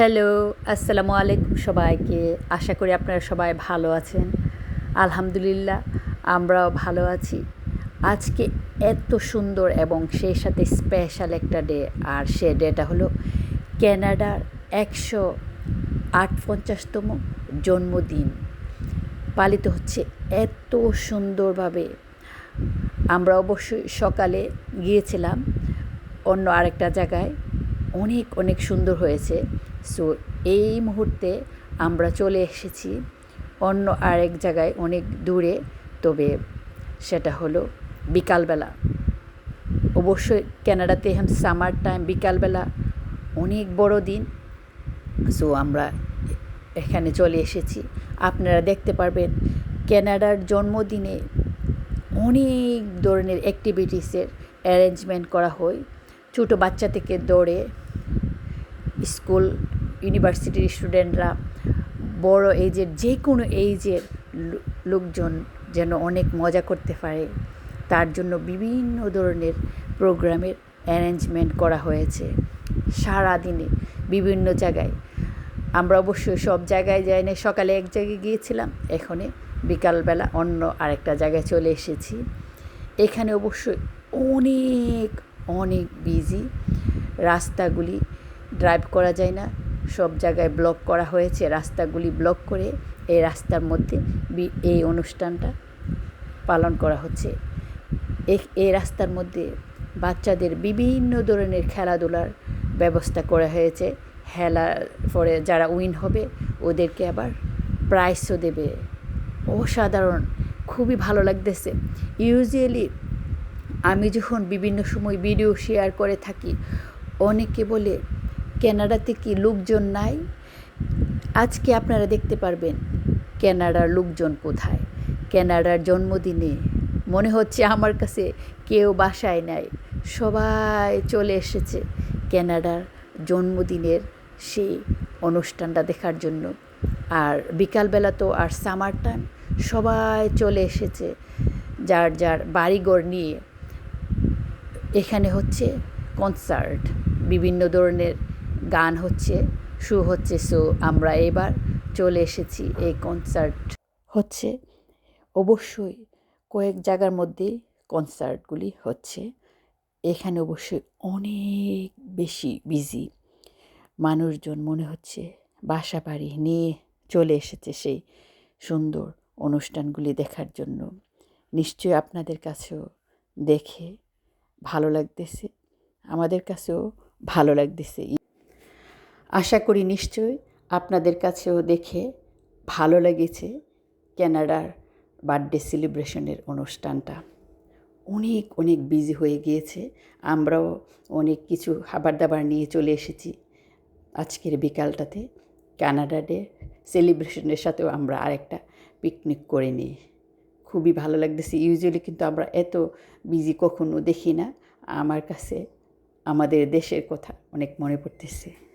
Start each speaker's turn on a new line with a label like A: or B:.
A: Hello, আসসালামু আলাইকুম সবাইকে। আশা করি আপনারা সবাই ভালো আছেন। আলহামদুলিল্লাহ, আমরাও ভালো আছি। আজকে এত সুন্দর এবং সেই সাথে স্পেশাল একটা ডে আর সে ডেটা হলো ক্যানাডার একশো আটপঞ্চাশতম জন্মদিন। পালিত হচ্ছে এত সুন্দরভাবে। আমরা অবশ্যই সকালে গিয়েছিলাম, অন্য আরেকটা জায়গায়। অনেক অনেক সুন্দর হয়েছে। সো এই মুহূর্তে আমরা চলে এসেছি অন্য আরেক জায়গায় অনেক দূরে, তবে সেটা হলো বিকালবেলা। অবশ্যই ক্যানাডাতে এখন সামার টাইম, বিকালবেলা অনেক বড় দিন। সো আমরা এখানে চলে এসেছি। আপনারা দেখতে পারবেন ক্যানাডার জন্মদিনে অনেক ধরনের অ্যাক্টিভিটিসের অ্যারেঞ্জমেন্ট করা হয়। ছোটো বাচ্চা থেকে দৌড়ে স্কুল ইউনিভার্সিটির স্টুডেন্টরা বড় এজের যে কোনো এজের লোকজন যেন অনেক মজা করতে পারে। তার জন্য বিভিন্ন ধরনের প্রোগ্রামের অ্যারেঞ্জমেন্ট করা হয়েছে সারা দিনে বিভিন্ন জায়গায়। আমরা অবশ্যই সব জায়গায় যাই না সকালে এক জায়গায় গিয়েছিলাম, এখানে বিকালবেলা অন্য আরেকটা জায়গায় চলে এসেছি। এখানে অবশ্যই অনেক অনেক বিজি রাস্তাগুলি ড্রাইভ করা যায় না সব জায়গায় ব্লক করা হয়েছে, রাস্তাগুলি ব্লক করে এই রাস্তার মধ্যে এই অনুষ্ঠানটা পালন করা হচ্ছে। এই রাস্তার মধ্যে বাচ্চাদের বিভিন্ন ধরনের খেলাধুলার ব্যবস্থা করা হয়েছে। খেলার পরে যারা উইন হবে, ওদেরকে আবার প্রাইজও দেবে। অসাধারণ, খুবই ভালো লাগতেছে। ইউজুয়ালি আমি যখন বিভিন্ন সময় ভিডিও শেয়ার করে থাকি, অনেকে বলে ক্যানাডাতে কি লোকজন নাই? আজকে আপনারা দেখতে পারবেন ক্যানাডার লোকজন কোথায়। ক্যানাডার জন্মদিনে মনে হচ্ছে আমার কাছে কেউ বাসায় নাই। সবাই চলে এসেছে ক্যানাডার জন্মদিনের সেই অনুষ্ঠানটা দেখার জন্য। আর বিকালবেলা তো আর সামার টাইম সবাই চলে এসেছে। যার যার বাড়িঘর নিয়ে। এখানে হচ্ছে কনসার্ট বিভিন্ন ধরনের গান হচ্ছে, শো হচ্ছে, সো আমরা এবার চলে এসেছি এই কনসার্ট হচ্ছে। অবশ্যই কয়েক জায়গার মধ্যে কনসার্টগুলি হচ্ছে। এখানে অবশ্যই অনেক বেশি বিজি মানুষজন মনে হচ্ছে বাসা বাড়ি নিয়ে চলে এসেছে সেই সুন্দর অনুষ্ঠানগুলি দেখার জন্য। নিশ্চয়ই আপনাদের কাছেও দেখে ভালো লাগতেছে, আমাদের কাছেও ভালো লাগতেছে। আশা করি নিশ্চয়ই আপনাদের কাছেও দেখে ভালো লেগেছে ক্যানাডার বার্থডে সেলিব্রেশনের অনুষ্ঠানটা। অনেক অনেক বিজি হয়ে গিয়েছে। আমরাও অনেক কিছু খাবার দাবার নিয়ে চলে এসেছি আজকের বিকালটাতে। ক্যানাডা ডে সেলিব্রেশনের সাথেও আমরা আরেকটা পিকনিক করে নিই। খুবই ভালো লাগতেছে। ইউজুয়ালি কিন্তু আমরা এত বিজি কখনো দেখি না। আমার কাছে, আমাদের দেশের কথা অনেক মনে পড়তেছে।